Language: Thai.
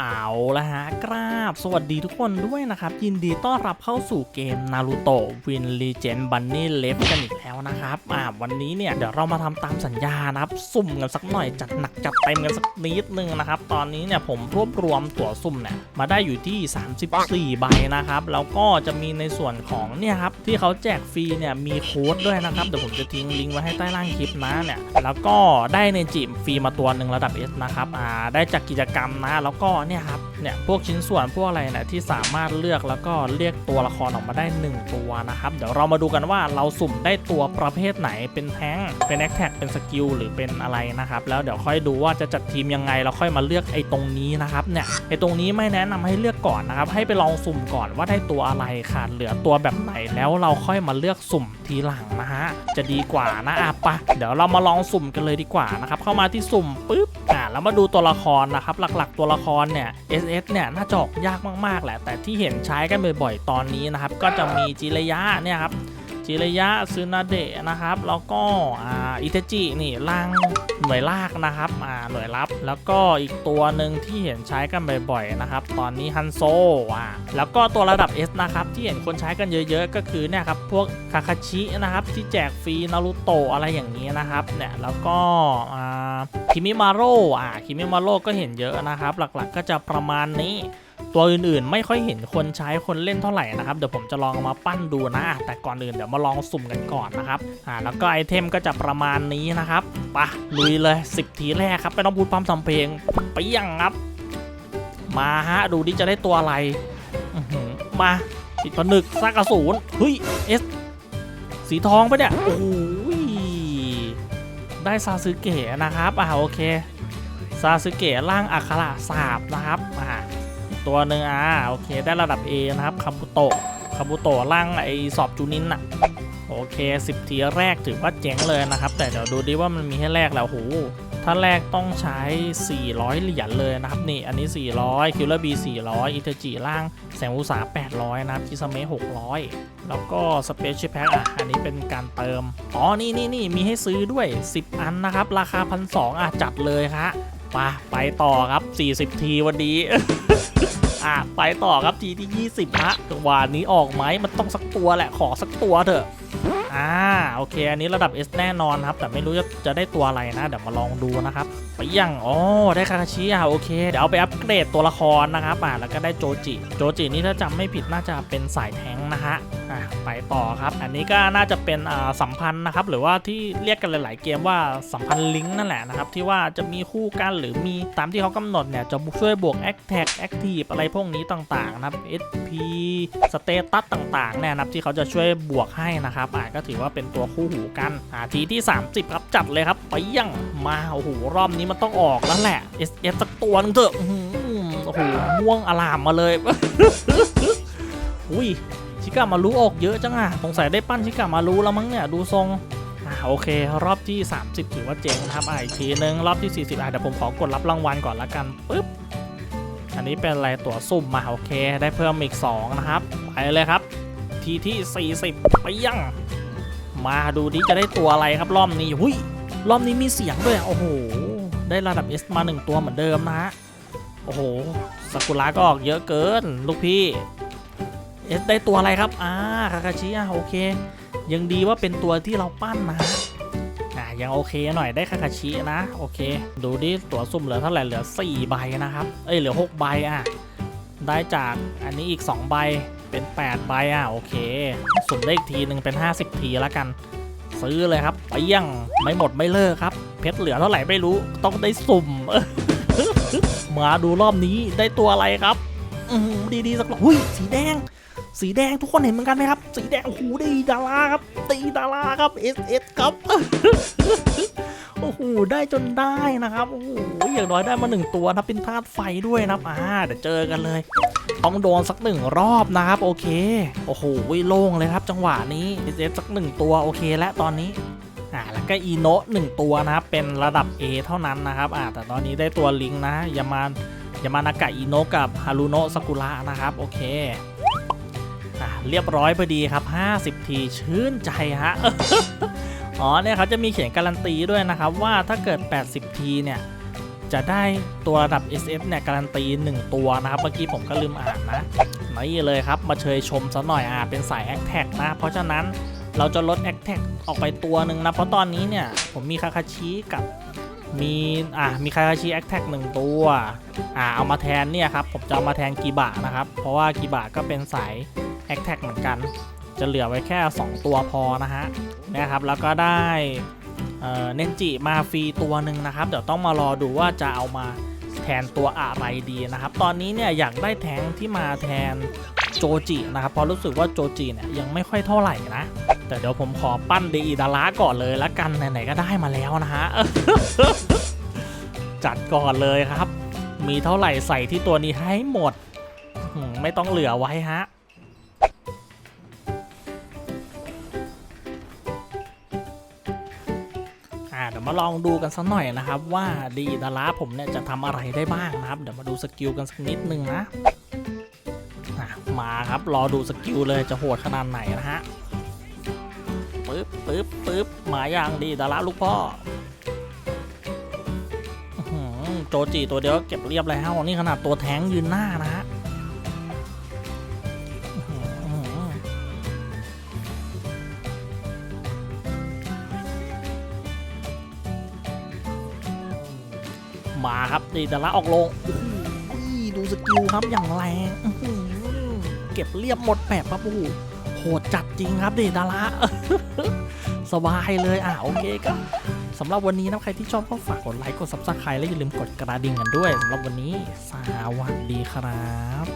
เอาละฮะกราบ สวัสดีทุกคนด้วยนะครับ ยินดีต้อนรับเข้าสู่เกม Naruto Win Legend Bunny Left กันอีกแล้วนะครับอ่าวันนี้เนี่ย เดี๋ยวเรามาทำตามสัญญานะครับ สุ่มกันสักหน่อย จัดหนักจัดเต็มกันสักนิดนึงนะครับ ตอนนี้เนี่ยผมรวบรวมตั๋วสุ่มเนี่ย มาได้อยู่ที่ 34 ใบนะครับ แล้วก็จะมีในส่วนของเนี่ยครับ ที่เขาแจกฟรีเนี่ยมีโค้ดด้วยนะครับ เดี๋ยวผมจะทิ้งลิงก์ไว้ให้ใต้ล่างคลิปนะเนี่ยแล้วก็ได้ในจิมฟรีมาตัวหนึ่งระดับ S นะครับอ่าได้จากกิจกรรมนะแล้วก็เนี่ยครับเนี่ยพวกชิ้นส่วนพวกอะไรเนี่ยที่สามารถเลือกแล้วก็เรียกตัวละครออกมาได้ 1 ตัวนะครับ เดี๋ยวเรามาดูกันว่าเราสุ่มได้ตัวประเภทไหนเป็นแท้งเป็นแอคแท็กเป็นสกิลหรือเป็นอะไรนะครับ แล้วเดี๋ยวค่อยดูว่าจะจัดทีมยังไงเราค่อยมาเลือกไอ้ตรงนี้นะครับเนี่ยไอ้ตรงนี้ไม่แนะนำให้เลือกก่อนนะครับ ให้ไปลองสุ่มก่อนว่าได้ตัวอะไรขาดเหลือตัวแบบไหนแล้วเราค่อยมาเลือกสุ่มทีหลังนะฮะจะดีกว่านะอะปะเดี๋ยวเรามาลองสุ่มกันเลยดีกว่านะครับเข้ามาที่สุ่มปุ๊บอะแล้วมาดูตัวละครนะครับ หลักๆตัวละครเนี่ย SS เนี่ยน่าจะออกยากมากๆแหละ แต่ที่เห็นใช้กันบ่อยๆตอนนี้นะครับ ก็จะมีจิระยะเนี่ยครับ จิระยะซึนาเดะนะครับ แล้วก็อ่าอิเทจินี่ล่างหน่วยลากนะครับอ่าหน่วยรับ แล้วก็อีกตัวหนึ่งที่เห็นใช้กันบ่อยๆนะครับ ตอนนี้ฮันโซอ่าแล้วก็ตัวระดับ S นะครับ ที่เห็นคนใช้กันเยอะๆ ก็คือเนี่ยครับพวกคาคาชินะครับ ที่แจกฟรีนารูโตะอะไรอย่างนี้นะครับเนี่ยแล้วก็อ่าคิมิมาโร่อ่าคิมิมาโร่ก็เห็นเยอะนะครับ หลักๆก็จะประมาณนี้ ตัวอื่นๆ ไม่ค่อยเห็นคนใช้คนเล่นเท่าไหร่นะครับ เดี๋ยวผมจะลองเอามาปั้นดูนะ แต่ก่อนอื่นเดี๋ยวมาลองสุ่มกันก่อนนะครับอ่าแล้วก็ไอเทมก็จะประมาณนี้นะครับปะลุยเลย 10 ทีแรกครับไม่ต้องพูดพร่ำทำเพลงไปยังครับ มาฮะดูดิจะได้ตัวอะไรอื้อหือมาปิดผนึกซากกระสูนเฮ้ยเอสสีทองปะเนี่ยโอ้โหได้ซาซึเกะนะครับอ่าโอเคซาซึเกะร่างอัคระสาบนะครับอ่า ตัวหนึ่งอ่าโอเค ได้ระดับ A นะครับคาบุโตะคาบุโตะร่างไอสอบจูนินอะโอเค 10 ทีแรกถือว่าเจ๋งเลยนะครับ แต่เดี๋ยวดูดิว่ามันมีให้แลกแล้วโหถ้าแลกต้องใช้ 400 เหรียญเลยนะครับ นี่ อันนี้ 400 คิลเลอร์บี400 อิเทจิร่าง แสงอุตสา800 นะครับคิสเมะ600 แล้วก็สเปเชียลแพ็คอะ อันนี้เป็นการเติม อ๋อ นี่นี่นี่มีให้ซื้อด้วย 10 อันนะครับ ราคา 1,200 อะ จัดเลยครับไปไปต่อครับ 40 ทีวันนี้ อะไปต่อครับทีที่ 20ฮะจังหวะนี้ออกไหมมันต้องสักตัวแหละขอสักตัวเถอะ อ่าโอเค อันนี้ระดับ S แน่นอนครับ แต่ไม่รู้จะจะได้ตัวอะไรนะ เดี๋ยวมาลองดูนะครับไปยังอ๋อได้คาคาชิอะโอเคเดี๋ยวเอาไปอัปเกรดตัวละครนะครับอ่าแล้วก็ได้โจจิ โจจินี่ถ้าจำไม่ผิดน่าจะเป็นสายแทงนะฮะอะไปต่อครับ อันนี้ก็น่าจะเป็นอ่าสัมพันธ์นะครับ หรือว่าที่เรียกกันหลาย ๆ เกมว่าสัมพันธ์ลิงก์นั่นแหละนะครับที่ว่าจะมีคู่กันหรือมีตามที่เขากำหนดเนี่ยจะช่วยบวก a c t a g Active อะไรพวกนี้ต่าง ๆ นะครับ SP สเตตัสต่าง ๆ เนี่ยนะครับที่เขาจะช่วยบวกให้นะครับอ่าก็ถือว่าเป็นตัวคู่หูกันอาทีที่ 30 ครับจัดเลยครับไปยังมาโอ้โหรอบนี้มันต้องออกแล้วแหละ SF สักตัวนึงเถอะโอ้โหม่วงอลามมาเลยอุ้ยชิกามารู้ออกเยอะจังอะสงสัยได้ปั้นชิกามารู้แล้วมั้งเนี่ยดูทรงโอเค รอบที่ 30 ถือว่าเจ๋งนะครับอ่าอีกทีนึง รอบที่ 40อะเดี๋ยวผมขอกดรับรางวัลก่อนละกันปึ๊บอันนี้เป็นอะไรตั๋วสุ่มมาโอเค ได้เพิ่มอีก 2 นะครับ ไปเลยครับ ทีที่ 40 ไปยัง มาดูดิจะได้ตัวอะไรครับรอบนี้หุยรอบนี้มีเสียงด้วยอะโอ้โหได้ระดับ S มา1ตัวเหมือนเดิมนะฮะโอ้โหสากุระก็ออกเยอะเกิน ลูกพี่ S ได้ตัวอะไรครับอ่าคาคาชิอะโอเค ยังดีว่าเป็นตัวที่เราปั้นนะอ่ายังโอเคหน่อยได้คาคาชินะโอเค ดูดิตัวสุ่มเหลือเท่าไหร่เหลือ4ใบนะครับเอ้ยเหลือ6ใบอะ ได้จากอันนี้อีก 2 ใบเป็น 8 ใบอะโอเค สุ่มได้อีกทีหนึ่งเป็น 50 ทีแล้วกัน ซื้อเลยครับไปยังไม่หมดไม่เลิกครับ เพชรเหลือเท่าไหร่ไม่รู้ต้องได้สุ่มมาดูรอบนี้ได้ตัวอะไรครับอดีๆสักหน่อยสีแดง สีแดงทุกคนเห็นเหมือนกันไหมครับ สีแดงโอ้โหดีดาราครับตีดาราครับ S S ครับ โอ้โหได้จนได้นะครับโอ้โหอย่างน้อยได้มาหนึ่งตัวนะเป็นธาตุไฟด้วยนะอ่าเดี๋ยวเจอกันเลยต้องโดนสักหนึ่งรอบนะครับโอเคโอ้โหโล่งเลยครับจังหวะนี้ S S สักหนึ่งตัวโอเคและตอนนี้อ่าแล้วก็อีโนะหนึ่งตัวนะครับเป็นระดับ A เท่านั้นนะครับอ่าแต่ตอนนี้ได้ตัวลิงนะยามานยามานากะอีโนะกับฮารุโนะสกุระนะครับโอเคอ่าเรียบร้อยพอดีครับ 50 ทีชื่นใจฮะ อ๋อเนี่ยเขาจะมีเขียนการันตีด้วยนะครับว่าถ้าเกิด 80 ทีเนี่ยจะได้ตัวระดับ SF เนี่ยการันตี 1 ตัวนะครับ เมื่อกี้ผมก็ลืมอ่านนะนี่เลยครับ มาเชยชมซะหน่อยอ่าเป็นสายแอคแท็กนะ เพราะฉะนั้นเราจะลดแอคแท็กออกไปตัวหนึ่งนะ เพราะตอนนี้เนี่ย ผมมีคาคาชิกับมีอ่ามีคาคาชิแอคแท็กหนึ่งตัวอ่าเอามาแทนเนี่ยครับ ผมจะเอามาแทนกีบะนะครับ เพราะว่ากีบะก็เป็นสายแอคแท็กเหมือนกัน จะเหลือไว้แค่ 2 ตัวพอนะฮะนะครับแล้วก็ได้เนนจิมาฟรีตัวหนึ่งนะครับ เดี๋ยวต้องมารอดูว่าจะเอามาแทนตัวอะไรดีนะครับ ตอนนี้เนี่ยอยากได้แทงที่มาแทนโจจินะครับเพราะรู้สึกว่าโจจิเนี่ยยังไม่ค่อยเท่าไหร่นะ แต่เดี๋ยวผมขอปั้นเดอิดาระก่อนเลยละกันไหนๆก็ได้มาแล้วนะฮะจัดก่อนเลยครับ มีเท่าไหร่ใส่ที่ตัวนี้ให้หมด ไม่ต้องเหลือไว้ฮะ มาลองดูกันสักหน่อยนะครับว่าดีดาราผมเนี่ยจะทำอะไรได้บ้างนะครับเดี๋ยวมาดูสกิลกันสักนิดนึงนะมาครับรอดูสกิลเลยจะโหดขนาดไหนนะฮะปึ๊บปึ๊บปึ๊บมาอย่างดีดาราลูกพ่ออโจจีตัวเดียวเก็บเรียบแล้วนี่ขนาดตัวแท้งยืนหน้านะฮะ มาครับดีแต่ละออกลงโอ้โหดูสกิลครับอย่างแรงเก็บเรียบหมดแบบครับโอ้โหโหดจัดจริงครับดีดาระสบายเลยอะโอเคก็สำหรับวันนี้นะใครที่ชอบก็ฝากกดไลค์กดซับสไครต์และอย่าลืมกดกระดิ่งกันด้วยสำหรับวันนี้สวัสดีครับ